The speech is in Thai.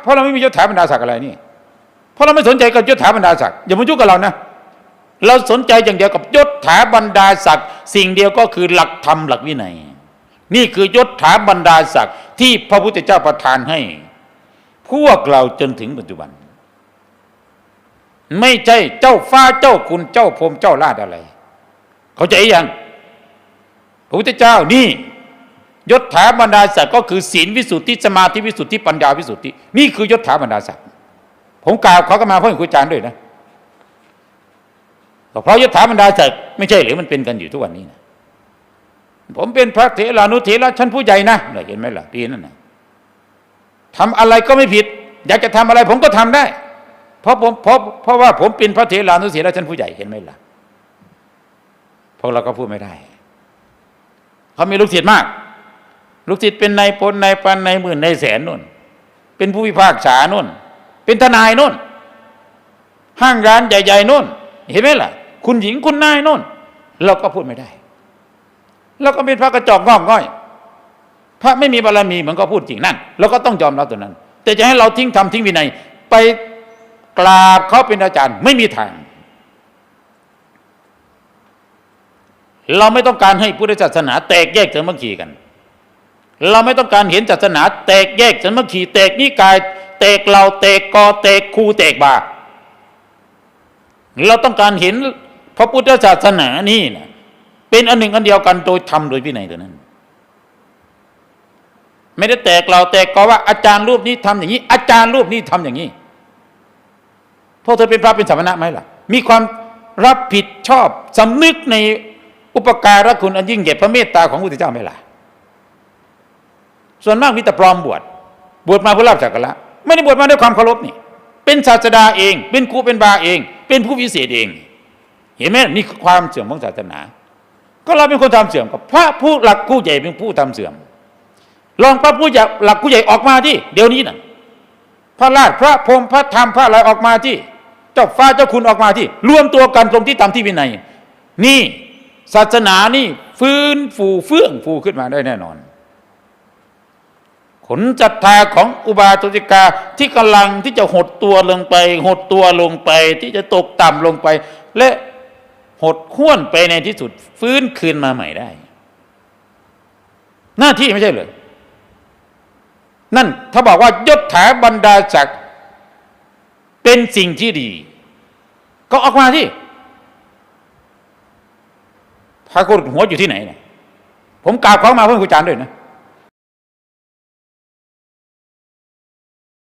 เพราะเราไม่มียศถาบรรดาศักดิ์อะไรนี่เพราะเราไม่สนใจกับยศถาบรรดาศักดิ์อย่ามายุ่งกับเรานะ เราสนใจอย่างเดียวกับยศถาบรรดาศักดิ์สิ่งเดียวก็คือหลักธรรมหลักวินัย นี่คือยศถาบรรดาศักดิ์ที่พระพุทธเจ้าประทานให้ พวกเราจนถึงปัจจุบัน ไม่ใช่เจ้าฟ้าเจ้าคุณเจ้าพรมเจ้าลาดอะไร เขาใจยังพระพุทธเจ้านี่ ยศถาบรรดาศักดิ์ก็คือศีลวิสุทธิสมาธิวิสุทธิปัญญาวิสุทธินี่คือยศถาบรรดาศักดิ์ผมกล่าวเขาก็มาเพราะครูอาจารย์ด้วยนะเพราะยศถาบรรดาศักดิ์ไม่ใช่หรือมันเป็นกันอยู่ทุกวันนี้นะผมเป็นพระเถรานุเถระชั้นผู้ใหญ่นะเห็นไหมล่ะปีนั้นนะทำอะไรก็ไม่ผิด อยากจะทำอะไรผมก็ทำได้ เพราะผมเพราะเพราะว่าผมเป็นพระเถรานุเถระชั้นผู้ใหญ่เห็นไหมล่ะพวกเราก็พูดไม่ได้ เขามีลูกศิษย์มาก ลูกศิษย์เป็นนายพลนายพันนายหมื่นนายแสนนู่น เป็นผู้พิพากษานู่น เป็นทนายนู่น ห้างร้านใหญ่ๆนู่น เห็นไหมล่ะ คุณหญิงคุณนายนู่น เราก็พูดไม่ได้ เราก็เป็นพระกระจอกงอกง่อย พระไม่มีบารมีมันก็พูดจริงนั่นเราก็ต้องยอมรับตัวนั้น แต่จะให้เราทิ้งทำทิ้งวินัยไปกราบเขาเป็นอาจารย์ไม่มีทาง เราไม่ต้องการให้พุทธศาสนาแตกแยกเสมัคคีกัน เราไม่ต้องการเห็นศาสนาแตกแยกสมัคคีแตกนิกาย แตกเราแตกกอแตกครูแตกบาเราต้องการเห็นพระพุทธศาสนานี่นะเป็นอันหนึ่งอันเดียวกันโดยธรรมโดยวินัยเท่านั้น ไม่ได้แตกเราแตกกอว่าอาจารย์รูปนี้ทำอย่างนี้ อาจารย์รูปนี้ทำอย่างนี้พวกเธอเป็นพระเป็นสมณะไหมล่ะ มีความรับผิดชอบสำนึกในอุปการะคุณอันยิ่งใหญ่พระเมตตาของพระพุทธเจ้าไหมล่ะ ส่วนมากมีแต่ปลอมบวชบวชมาเพื่อลาบจากกันละไม่ได้บวชมาด้วยความเคารพนี่ เป็นศาสดาเอง เป็นครูเป็นบาเอง เป็นผู้วิเศษเอง เห็นไหมนี่คือความเสื่อมของศาสนา ก็เราเป็นคนทำเสื่อมกับพระผู้หลักผู้ใหญ่เป็นผู้ทำเสื่อม ลองพระผู้ใหญ่หลักผู้ใหญ่ออกมาที่เดี๋ยวนี้น่ะพระราชพระพรมพระธรรมพระอะไรออกมาที่ เจ้าฟ้าเจ้าคุณออกมาที่ รวมตัวกันตรงที่ทำที่วินัย นี่ศาสนานี่ฟื้นฟูเฟื่องฟูขึ้นมาได้แน่นอน ขนศรัทธาของอุบาตุสิกาที่กำลังที่จะหดตัวลงไป หดตัวลงไป ที่จะตกต่ำลงไป และหดห้วนไปในที่สุด ฟื้นคืนมาใหม่ได้ หน้าที่ไม่ใช่เหรอนั่นถ้าบอกว่ายศถาบรรดาศักดิ์เป็นสิ่งที่ดี ก็ออกมาที่พระโกฏหัวอยู่ที่ไหนเนี่ยผมกราบเขามาเพื่อคุณอาจารย์ด้วยนะ